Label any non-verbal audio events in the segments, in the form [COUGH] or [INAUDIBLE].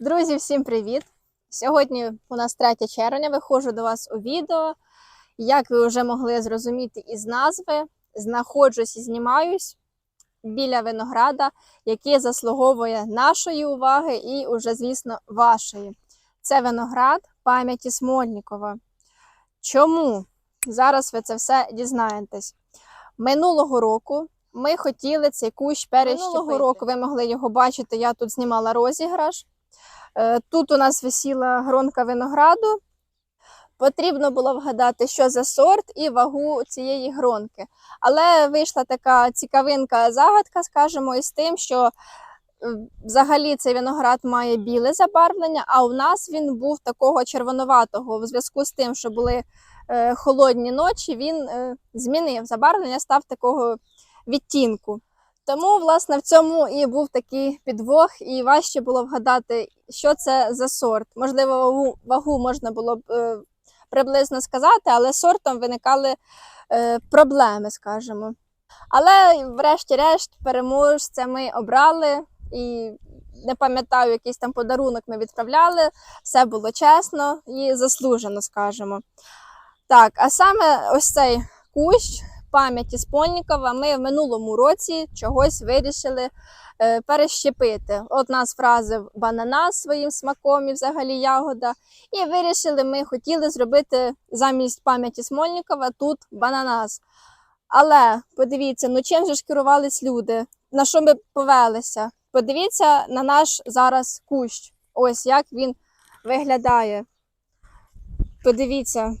Друзі, всім привіт! Сьогодні у нас 3 червня. Виходжу до вас у відео. Як ви вже могли зрозуміти із назви, знаходжусь і знімаюсь біля винограда, який заслуговує нашої уваги і уже, звісно, вашої. Це виноград пам'яті Смольнікова. Чому? Зараз ви це все дізнаєтесь. Минулого року ми хотіли цей кущ перещепити. Минулого року ви могли його бачити. Я тут знімала розіграш. Е, Тут у нас висіла гронка винограду. Потрібно було вгадати, що за сорт і вагу цієї гронки. Але вийшла така цікавинка загадка, скажімо, із тим, що е, взагалі цей виноград має біле забарвлення, а у нас він був такого червонуватого. У зв'язку з тим, що були е, холодні ночі, він змінив забарвлення, став такого відтінку. Тому, власне, в цьому і був такий підвох, і важче було вгадати, що це за сорт. Можливо, вагу, можна було б е, приблизно сказати, але сортом виникали е, проблеми, скажімо. Але, врешті-решт, переможця ми обрали і не пам'ятаю, якийсь там подарунок ми відправляли. Все було чесно і заслужено, скажімо. Так, а саме ось цей кущ пам'яті Спольнікова ми в минулому році чогось вирішили е, перещепити. От нас вразив бананас своїм смаком і взагалі ягода. І вирішили ми хотіли зробити замість пам'яті Смольнікова тут бананас. Але подивіться, ну чим же ж керувались люди? На що ми повелися? Подивіться на наш зараз кущ. Ось як він виглядає. Подивіться,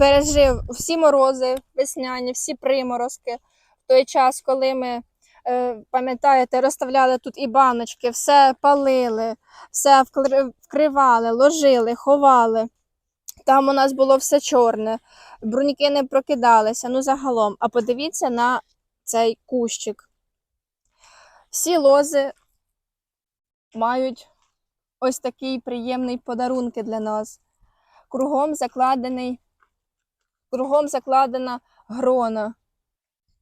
пережив всі морози весняні, всі приморозки. В той час, коли ми, е, пам'ятаєте, розставляли тут і баночки, все палили, все вкривали, ложили, ховали. Там у нас було все чорне, бруньки не прокидалися, ну загалом. А подивіться на цей кущик. Всі лози мають ось такий приємний подарунки для нас. Кругом закладений кругом закладена грона.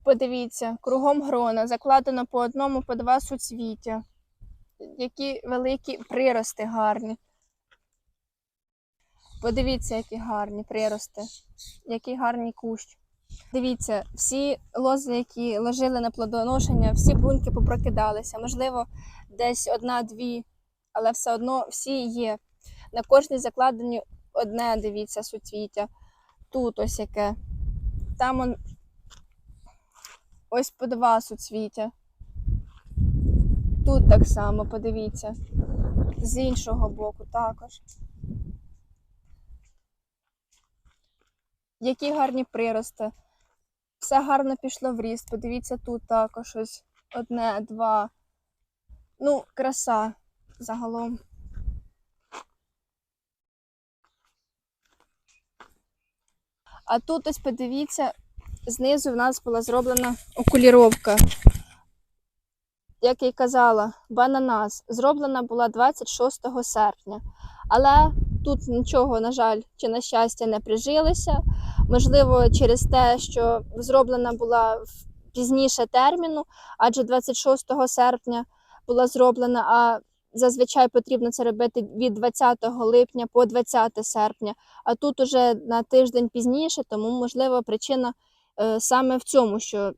Подивіться, кругом грона, закладено по одному, по два суцвіття. Які великі прирости гарні. Подивіться, які гарні прирости, який гарний кущ. Дивіться, всі лози, які ложили на плодоношення, всі бруньки попрокидалися. Можливо, десь одна-дві, але все одно всі є. На кожній закладені одне, дивіться, суцвіття тут ось яке. Там он ось по два суцвіття. Тут так само, подивіться. З іншого боку також. Які гарні прирости. Все гарно пішло в ріст. Подивіться, тут також ось одне, два. Ну, краса загалом. А тут ось подивіться, знизу в нас була зроблена окуліровка. Як я й казала, бананас зроблена була 26 серпня. Але тут нічого, на жаль, чи на щастя, не прижилося. Можливо, через те, що зроблена була пізніше терміну, адже 26 серпня була зроблена, а зазвичай потрібно це робити від 20 липня по 20 серпня а тут уже на тиждень пізніше, тому, можливо, причина е, саме в цьому, що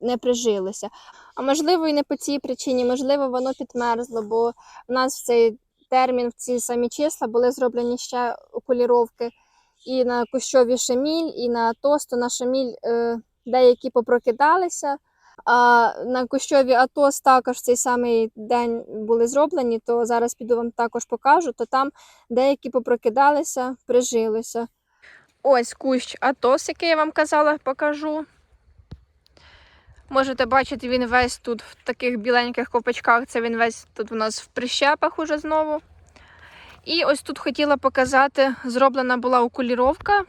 не прижилося. А можливо, і не по цій причині, можливо, воно підмерзло, бо в нас в цей термін, в ці самі числа були зроблені ще окуліровки і на кущові шеміль, і на тосту на шеміль е, деякі попрокидалися. А на кущові Атос також цей самий день були зроблені, то зараз піду вам також покажу, то там деякі попрокидалися, прижилися. Ось кущ Атос, який я вам казала, покажу. Можете бачити, він весь тут в таких біленьких копачках, це він весь тут у нас в прищепах уже знову. І ось тут хотіла показати, зроблена була окуліровка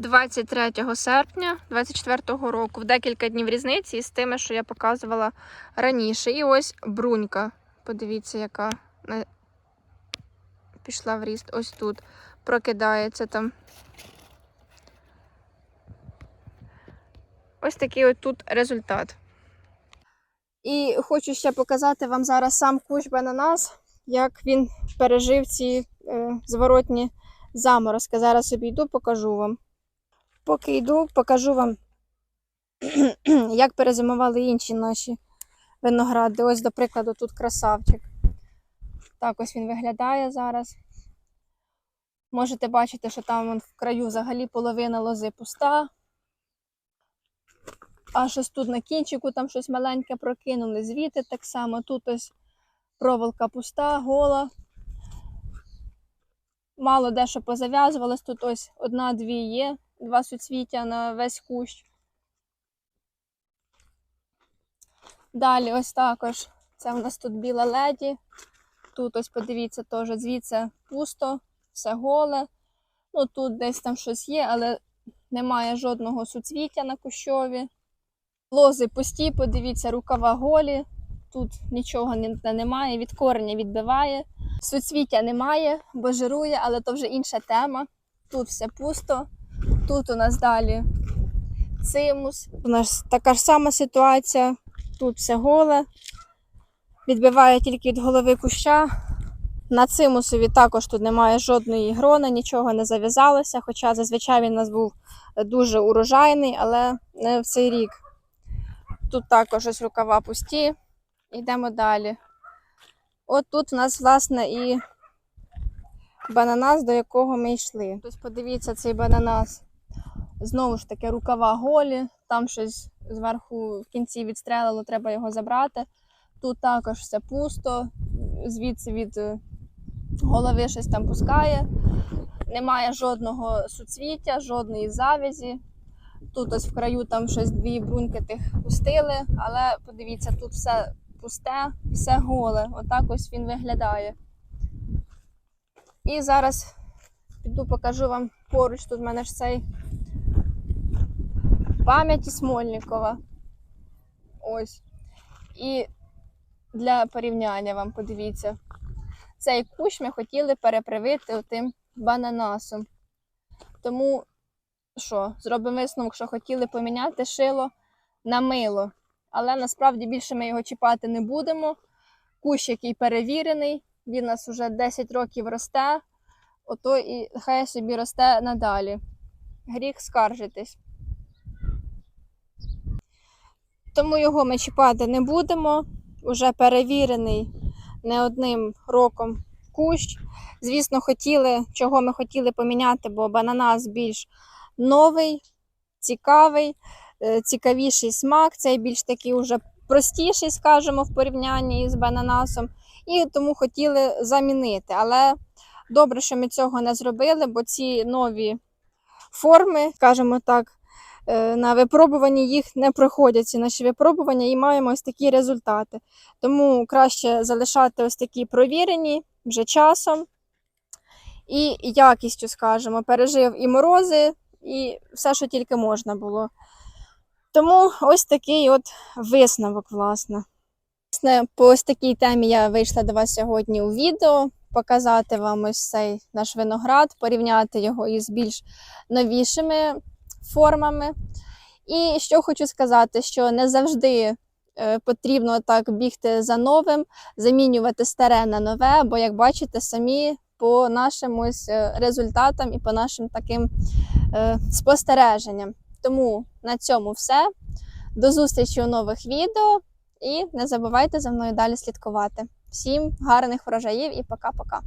23 серпня 24 року, в декілька днів різниці з тими, що я показувала раніше. І ось брунька. Подивіться, яка пішла в ріст. Ось тут прокидається там. Ось такий от тут результат. І хочу ще показати вам зараз сам кущ бананас. як він пережив ці е, зворотні заморозки. Зараз обійду, покажу вам. Поки йду, покажу вам, [CLEARS THROAT] як перезимували інші наші виногради. Ось, до прикладу, тут красавчик. Так ось він виглядає зараз. Можете бачити, що там в краю взагалі половина лози пуста. А щось тут на кінчику, там щось маленьке прокинули. Звідти так само. Тут ось проволока пуста, гола. Мало де що позав'язувалось. Тут ось одна-дві є, два суцвіття на весь кущ. Далі ось також. Це у нас тут біла леді. Тут ось подивіться теж звідси пусто, все голе. Ну тут десь там щось є, але немає жодного суцвіття на кущові. Лози пусті, подивіться, рукава голі. Тут нічого немає, від кореня відбиває. Суцвіття немає, бо жирує, але то вже інша тема. Тут все пусто. Тут у нас далі цимус. У нас така ж сама ситуація. Тут все голе. Відбиває тільки від голови куща. На цимусові також тут немає жодної грони, нічого не зав'язалося, хоча зазвичай він у нас був дуже урожайний, але не в цей рік. Тут також ось рукава пусті. Йдемо далі. От тут у нас, власне, і бананас, до якого ми йшли. Ось подивіться цей бананас. Знову ж таки, рукава голі, там щось зверху в кінці відстрелило, треба його забрати. Тут також все пусто, звідси від е, голови щось там пускає. Немає жодного суцвіття, жодної завязі. Тут ось в краю там щось дві бруньки тих пустили, але подивіться, тут все пусте, все голе. Отак ось він виглядає. І зараз піду покажу вам поруч. Тут в мене ж цей пам'яті Смольникова. Ось. І для порівняння вам подивіться. Цей кущ ми хотіли перепривити отим бананасом. Тому що, зробимо висновок, що хотіли поміняти шило на мило. Але насправді більше ми його чіпати не будемо. Кущ, який перевірений, він у нас вже 10 років росте, ото і хай собі росте надалі. Гріх скаржитись. Тому його ми чіпати не будемо. Уже перевірений не одним роком кущ. Звісно, хотіли, чого ми хотіли поміняти, бо бананас більш новий, цікавий, е, цікавіший смак, цей більш такий уже простіший, скажімо, в порівнянні з бананасом. І тому хотіли замінити. Але добре, що ми цього не зробили, бо ці нові форми, скажімо так, на випробуванні їх не проходять ці наші випробування і маємо ось такі результати. Тому краще залишати ось такі провірені вже часом і якістю, скажімо, пережив і морози, і все, що тільки можна було. Тому ось такий от висновок, власне. Власне, по ось такій темі я вийшла до вас сьогодні у відео, показати вам ось цей наш виноград, порівняти його із більш новішими формами. І що хочу сказати, що не завжди е, потрібно так бігти за новим, замінювати старе на нове, бо, як бачите, самі по нашим ось е, результатам і по нашим таким е, спостереженням. Тому на цьому все. До зустрічі у нових відео і не забувайте за мною далі слідкувати. Всім гарних врожаїв і пока-пока.